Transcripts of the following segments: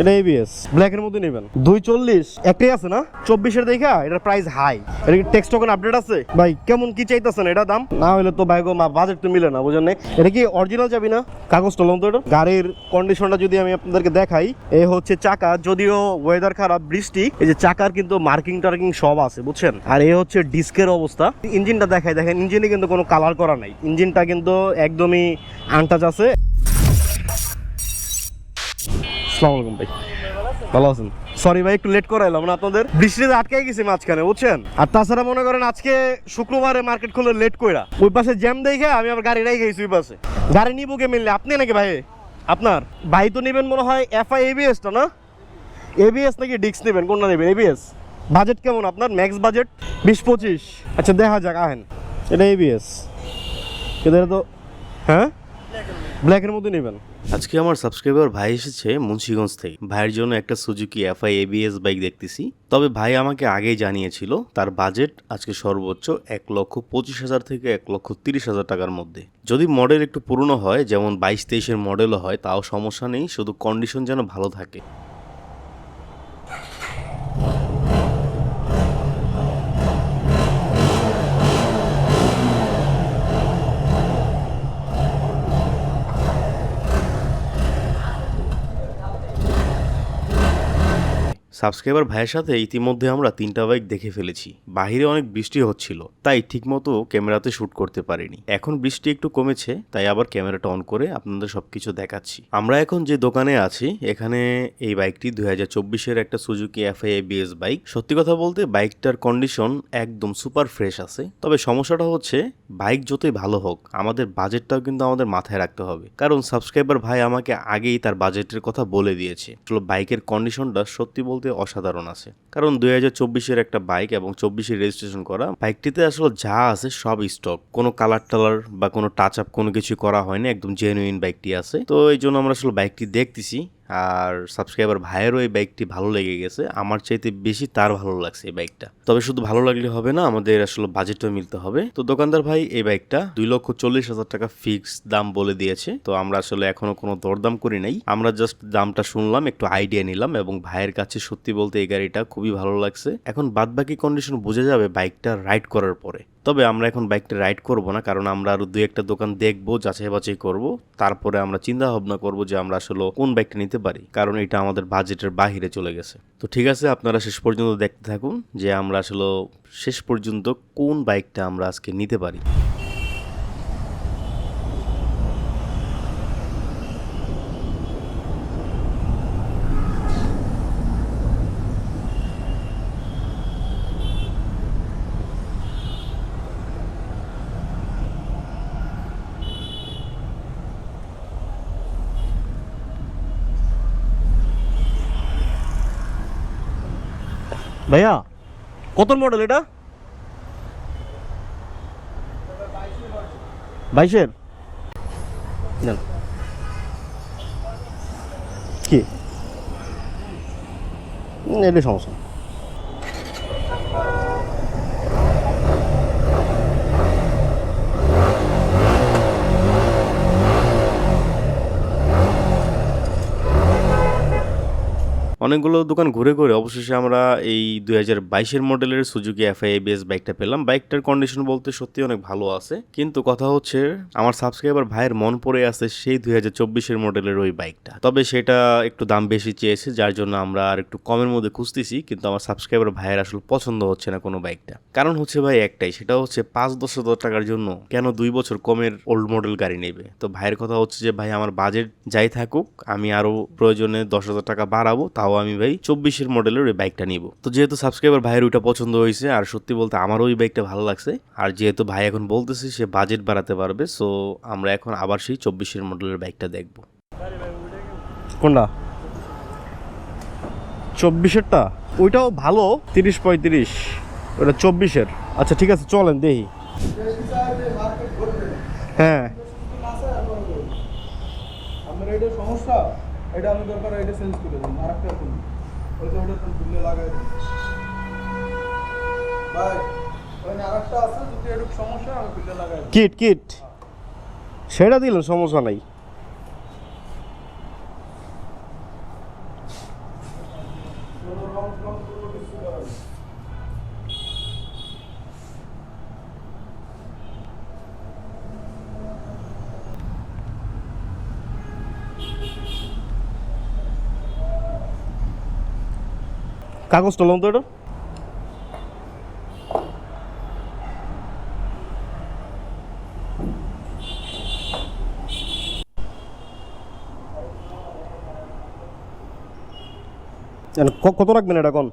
এটা এবিএস ব্ল্যাকের মধ্যে নেবেন। দুই চল্লিশ একটাই আছে না? চব্বিশের দেখা, এটার প্রাইস হাই এটা কি টেক্সট টোকেন আপডেট আছে? ভাই, কেমন কি চাইতেছেন এটা দাম? না হলে তো ভাই গো বাজেট তো মিলে না, বুঝেন? এটা কি অরিজিনাল চাবি না? কাগজটা লোন তো এটা। গাড়ির কন্ডিশনটা যদি আমি আপনাদেরকে দেখাই, এ হচ্ছে চাকা, যদিও ওয়েদার খারাপ, বৃষ্টি, এই যে চাকার কিন্তু মার্কিং টার্কিং সব আছে, বুঝছেন? আর এ হচ্ছে ডিস্কের অবস্থা। ইঞ্জিনটা দেখাই, দেখেন, ইঞ্জিনে কিন্তু কোনো কালার করা নাই। ইঞ্জিনটা কিন্তু একদমই আনটাচ আছে। আসসালামু ভাই। ভালো আছেন? সরি ভাই, একটু লেট করে এলাম না আপনাদের। বৃষ্টিতে আটকে গেছি মাঝখানে, বুঝছেন? আর তাছাড়া মনে করেন আজকে শুক্রবারে মার্কেট খুলে লেট কইরা। ওই পাশে জ্যাম দেখে আমি আবার গাড়ি রাই গেছি ওই পাশে। গাড়ি নিবো কে মিললে? আপনি নাকি ভাই? আপনার? ভাই তো নেবেন মনে হয় এফআই এবিএসটা না? এবিএস নাকি ডিক্স নেবেন? কোনটা নেবেন? এবিএস বাজেট কেমন আপনার? ম্যাক্স বাজেট বিশ পঁচিশ। আচ্ছা দেখা যাক, আহেন। এটা এবিএস এদের তো হ্যাঁ? ব্ল্যাকের মধ্যে নেবেন। আজকে আমার সাবস্ক্রাইবার ভাই এসেছে মুন্সিগঞ্জ থেকে। ভাইয়ের জন্য একটা সুজুকি এফআই এবিএস বাইক দেখতেছি। তবে ভাই আমাকে আগেই জানিয়েছিল, তার বাজেট আজকে সর্বোচ্চ এক লক্ষ পঁচিশ হাজার থেকে এক লক্ষ তিরিশ হাজার টাকার মধ্যে। যদি মডেল একটু পুরনো হয়, যেমন বাইশ তেইশের মডেলও হয়, তাও সমস্যা নেই, শুধু কন্ডিশন যেন ভালো থাকে। সাবস্ক্রাইবার ভাইয়ের সাথে ইতিমধ্যে আমরা তিনটা বাইক দেখে ফেলেছি। বাহিরে অনেক বৃষ্টি হচ্ছিল, তাই ঠিকমতো ক্যামেরাতে শ্যুট করতে পারিনি। এখন বৃষ্টি একটু কমেছে, তাই আবার ক্যামেরাটা অন করে আপনাদের সবকিছু দেখাচ্ছি। আমরা এখন যে দোকানে আছি, এখানে এই বাইকটি দুই হাজার চব্বিশের একটা সুজুকি এফআই এবিএস বাইক। সত্যি কথা বলতে, বাইকটার কন্ডিশন একদম সুপার ফ্রেশ আছে। তবে সমস্যাটা হচ্ছে, বাইক যতই ভালো হোক, আমাদের বাজেটটাও কিন্তু আমাদের মাথায় রাখতে হবে। কারণ সাবস্ক্রাইবার ভাই আমাকে আগেই তার বাজেটের কথা বলে দিয়েছে। বাইকের কন্ডিশনটা সত্যি বলতে অসাধারণ আছে। কারণ দুই হাজার চব্বিশের একটা বাইক এবং চব্বিশে রেজিস্ট্রেশন করা বাইকটিতে আসলে যা আছে সব স্টক কোনো কালার টালার বা কোনো টাচ আপ কোনো কিছু করা হয়নি, একদম জেনুইন বাইকটি আছে। তো এই জন্য আমরা আসলে বাইকটি দেখতেছি। আর সাবস্ক্রাইবার ভাইয়েরও এই বাইকটি ভালো লেগে গেছে। আমার চাইতে বেশি তার ভালো লাগছে এই বাইকটা তবে শুধু ভালো লাগলে হবে না, আমাদের আসলে বাজেটও মিলতে হবে। তো দোকানদার ভাই, এই বাইকটা দুই লক্ষ চল্লিশ হাজার টাকা ফিক্স দাম বলে দিয়েছে। তো আমরা আসলে এখনও কোনো দরদাম করি নাই। আমরা জাস্ট দামটা শুনলাম, একটু আইডিয়া নিলাম এবং ভাইয়ের কাছে সত্যি বলতে এই গাড়িটা খুবই ভালো লাগছে। এখন বাদ বাকি কন্ডিশন বোঝা যাবে বাইকটা রাইড করার পরে। তবে আমরা এখন বাইকটা রাইড করব না, কারণ আমরা আরও দু একটা দোকান দেখব, যাচাই বাছাই করব। তারপরে আমরা চিন্তা ভাবনা করব যে আমরা আসলে কোন বাইকটা নিতে পারি, কারণ এটা আমাদের বাজেটের বাহিরে চলে গেছে। তো ঠিক আছে, আপনারা শেষ পর্যন্ত দেখতে থাকুন যে আমরা আসলে শেষ পর্যন্ত কোন বাইকটা আমরা আজকে নিতে পারি। ভাইয়া কত মডেল এটা? বাইশের। কি? এটা সমস্যা অনেকগুলো দোকান ঘুরে ঘুরে অবশেষে আমরা এই দুই হাজার বাইশের মডেলের সুজুকি এফআই এবিএস বাইকটা পেলাম। বাইকটার কন্ডিশন বলতে সত্যি অনেক ভালো আছে। কিন্তু কথা হচ্ছে, আমার সাবস্ক্রাইবার ভাইয়ের মন পড়ে আছে সেই দুই হাজার চব্বিশের মডেলের ওই বাইকটা। তবে সেটা একটু দাম বেশি চেয়েছে, যার জন্য আমরা আর একটু কমের মধ্যে খুঁজতেছি, কিন্তু আমার সাবস্ক্রাইবার ভাইয়ের আসলে পছন্দ হচ্ছে না কোনো বাইকটা। কারণ হচ্ছে ভাই একটাই, সেটা হচ্ছে পাঁচ দশ হাজার টাকার জন্য কেন দুই বছর কমের ওল্ড মডেল গাড়ি নেবে? তো ভাইয়ের কথা হচ্ছে যে, ভাই আমার বাজেট যাই থাকুক, আমি আরও প্রয়োজনে দশ হাজার টাকা বাড়াবো, তাও আমি ভাই চব্বিশের মডেলের ওই বাইকটা নিব। তো যেহেতু সাবস্ক্রাইবার ভাইয়ের ওইটা পছন্দ হয়েছে আর সত্যি বলতে আমারও ওই বাইকটা ভালো লাগছে। আর যেহেতু ভাই এখন বলতেছে সে বাজেট বাড়াতে পারবে সো আমরা এখন আবার সেই চব্বিশের মডেলের বাইকটা দেখব। কোনটা? চব্বিশেরটা? ওইটাও ভালো তিরিশ পঁয়ত্রিশ। ওটা চব্বিশের। আচ্ছা ঠিক আছে চলেন দেখি। হ্যাঁ। সমস্যা? এটা আমি দরকার, এটা চেঞ্জ করে দিন আর একটা ওই যে ওটা লাগাই দিন। ভাই ওই আর একটা আছে, যদি একটু সমস্যা আমি লাগাই কিট কিট। সেটা দিলেন সমস্যা নাই। কাগজটা লোন তো এটা। কত রাখবেন এটা কোন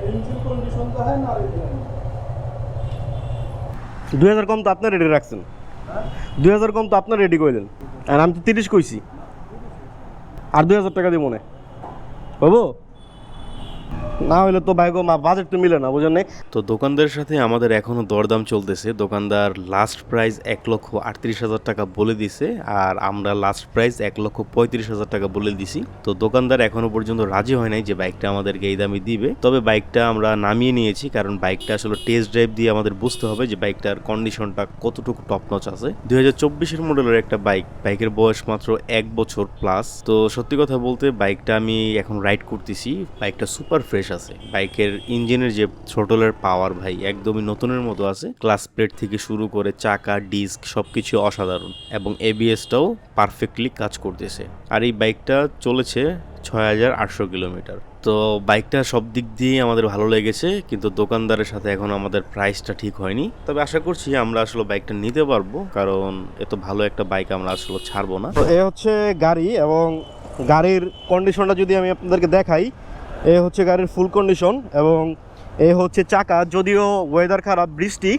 দুই হাজার কম তো না আর এটা দুই হাজার কম তো আপনার রেডি রাখছেন। দুই হাজার কম তো আপনার রেডি করলেন আর আমি তো তিরিশ কইছি। আর দুই হাজার টাকা দিব মনে বাবু? না হলে তো ভাই গো, মা বাজেট তো মিলে না, বুঝেন তো দোকানদারের সাথে আমাদের এখনও দরদাম চলতেছে। দোকানদার লাস্ট প্রাইস এক লক্ষ আটত্রিশ হাজার টাকা বলে দিছে, আর আমরা লাস্ট প্রাইস এক লক্ষ পঁয়ত্রিশ হাজার টাকা বলে দিছি। তো দোকানদার এখনও পর্যন্ত রাজি হয় নাই যে বাইকটা আমাদেরকে এই দামে দিবে। তবে বাইকটা আমরা নামিয়ে নিয়েছি, কারণ বাইকটা আসলে টেস্ট ড্রাইভ দিয়ে আমাদের বুঝতে হবে যে বাইকটার কন্ডিশনটা কতটুকু টপ নচ আছে। দুই হাজার চব্বিশের মডেলের একটা বাইক বাইকের বয়স মাত্র এক বছর প্লাস তো সত্যি কথা বলতে বাইকটা আমি এখন রাইড করতেছি বাইকটা সুপার ফ্রেশ আছে। বাইকের ইঞ্জিনের যে ছোটলের পাওয়ার ভাই, একদমই নতুনের মতো আছে। ক্লাস প্লেট থেকে শুরু করে চাকা ডিস্ক সবকিছু অসাধারণ এবং এবিএসটাও পারফেক্টলি কাজ করতেছে। আর এই বাইকটা চলেছে ছয় হাজার আটশো কিলোমিটার। তো বাইকটা সব দিক দিয়ে আমাদের ভালো লেগেছে, কিন্তু দোকানদারের সাথে এখন আমাদের প্রাইসটা ঠিক হয়নি। তবে আশা করছি আমরা আসলে বাইকটা নিতে পারব, কারণ এত ভালো একটা বাইক আমরা আসলে ছাড়বো না। এ হচ্ছে গাড়ি এবং গাড়ির কন্ডিশনটা যদি আমি আপনাদেরকে দেখাই এ হচ্ছে গাড়ির ফুল কন্ডিশন এবং এ হচ্ছে চাকা যদিও ওয়েদার খারাপ বৃষ্টি।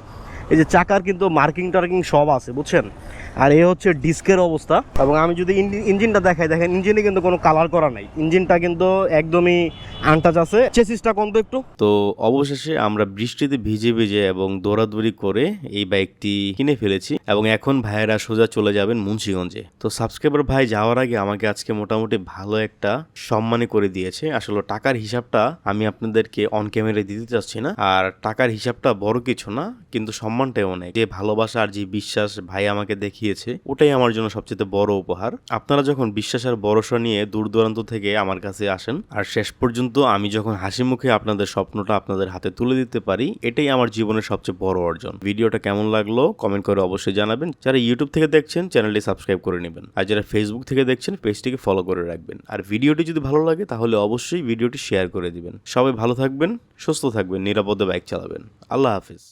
এই যে চাকার কিন্তু মার্কিং টার্কিং সব আছে, বুঝছেন? আর এ হচ্ছে ডিস্কের অবস্থা। এবং আমি যদি ইঞ্জি- ইঞ্জিনটা দেখাই, দেখেন, ইঞ্জিনে কিন্তু কোনো কালার করা নাই। ইঞ্জিনটা কিন্তু একদমই আনটাচ আছে। চেসিসটা কম তো একটু। তো অবশেষে আমরা বৃষ্টিতে ভিজে ভিজে এবং দৌড়াদৌড়ি করে এই বাইকটি কিনে ফেলেছি এবং এখন ভাইয়েরা সোজা চলে যাবেন মুন্সিগঞ্জে। তো সাবস্ক্রাইবার ভাই যাওয়ার আগে আমাকে আজকে মোটামুটি ভালো একটা সম্মানী করে দিয়েছে। আসলে টাকার হিসাবটা আমি আপনাদেরকে অন ক্যামেরায় দিতে চাচ্ছি না। আর টাকার হিসাবটা বড় কিছু না, কিন্তু সম্মানটাই অনেক। যে ভালোবাসা আর যে বিশ্বাস ভাই আমাকে দেখিয়েছে, ওটাই আমার জন্য সবচেয়ে বড় উপহার। আপনারা যখন বিশ্বাস আর ভরসা নিয়ে দূর দূরান্ত থেকে আমার কাছে আসেন, আর শেষ পর্যন্ত আমি যখন হাসি মুখে আপনাদের স্বপ্নটা আপনাদের হাতে তুলে দিতে পারি, এটাই আমার জীবনের সবচেয়ে বড় অর্জন। ভিডিওটা কেমন লাগল কমেন্ট করে অবশ্যই জানাবেন। যারা ইউটিউব থেকে দেখছেন, চ্যানেলটি সাবস্ক্রাইব করে নেবেন। আর যারা ফেসবুক থেকে দেখছেন, পেজটিকে ফলো করে রাখবেন। আর ভিডিওটি যদি ভালো লাগে, তাহলে অবশ্যই ভিডিওটি শেয়ার করে দিবেন। সবাই ভালো থাকবেন, সুস্থ থাকবেন, নিরাপদে বাইক চালাবেন। আল্লাহ হাফিজ।